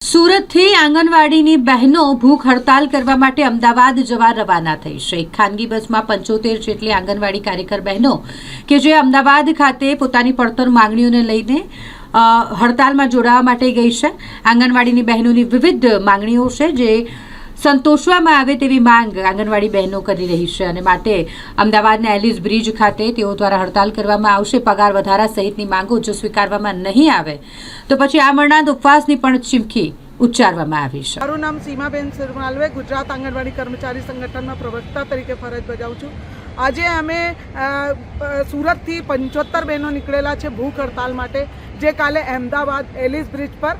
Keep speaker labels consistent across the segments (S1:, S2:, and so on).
S1: સુરતથી આંગણવાડીની બહેનો ભૂખ હડતાલ કરવા માટે અમદાવાદ જવા રવાના થઈ છે ખાનગી બસમાં પંચોતેર જેટલી આંગણવાડી કાર્યકર બહેનો કે જે અમદાવાદ ખાતે પોતાની પડતર માંગણીઓને લઈને હડતાલમાં જોડાવા માટે ગઈ છે. આંગણવાડીની બહેનોની વિવિધ માંગણીઓ છે, જે સંતોષવામાં આવે તેવી માંગ આંગણવાડી બહેનો કરી રહી છે અને માટે અમદાવાદના એલિસ બ્રિજ ખાતે તેઓ દ્વારા હડતાલ કરવામાં આવશે. પગાર વધારા સહિતની માંગો જો સ્વીકારવામાં નહીં આવે, તો પછી આ મરણાંત ઉપવાસની પણ ચીમકી ઉચ્ચારવામાં આવી છે.
S2: મારું નામ સીમાબેન સિરમાલવે ગુજરાત આંગણવાડી કર્મચારી સંગઠનમાં પ્રવક્તા તરીકે ફરજ બજાવું છું. આજે અમે સુરતથી પંચોતેર બહેનો નીકળેલા છે ભૂખ હડતાલ માટે. જે કાલે અહેમદાબાદ એલિસ બ્રિજ પર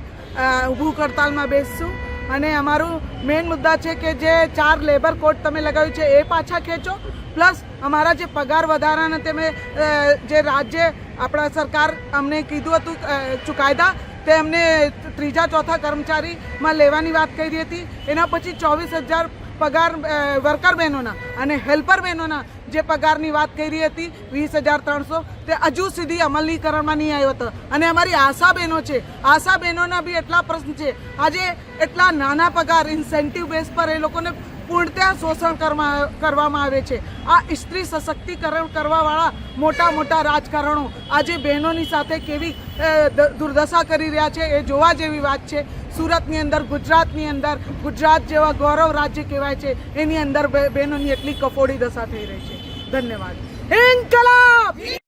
S2: ભૂખ હડતાલમાં બેસશું. અને અમારું મેઇન મુદ્દા છે કે જે ચાર લેબર કોડ તમે લગાવ્યું છે, એ પાછા ખેંચો. પ્લસ અમારા જે પગાર વધારાના તમે જે રાજ્ય, આપણા સરકાર અમને કીધું હતું ચુકાયદા, તે અમને ત્રીજા ચોથા કર્મચારીમાં લેવાની વાત કરી હતી. એના પછી ચોવીસ હજાર પગાર વર્કર બહેનોના અને હેલ્પર બહેનોના જે પગારની વાત કરી હતી, વીસ હજાર ત્રણસો, તે હજુ સુધી અમલીકરણમાં નહીં આવ્યો હતો. અને અમારી આશા બહેનો છે, આશા બહેનોના બી એટલા પ્રશ્ન છે. આજે એટલા નાના પગાર ઇન્સેન્ટિવ બેઝ પર એ લોકોને પૂર્ણતઃ શોષણ કરવા- કરવામાં આવે છે. આ સ્ત્રી સશક્તિકરણ કરવાવાળા મોટા મોટા રાજકારણો આજે બહેનોની સાથે કેવી દુર્દશા કરી રહ્યા છે એ જોવા જેવી વાત છે. સુરતની અંદર, ગુજરાતની અંદર, ગુજરાત જેવા ગૌરવ રાજ્ય કહેવાય છે. એની અંદર બહેનોની એટલી કફોડી દશા થઈ રહી છે. ધન્યવાદ. ઇન્કલાબ!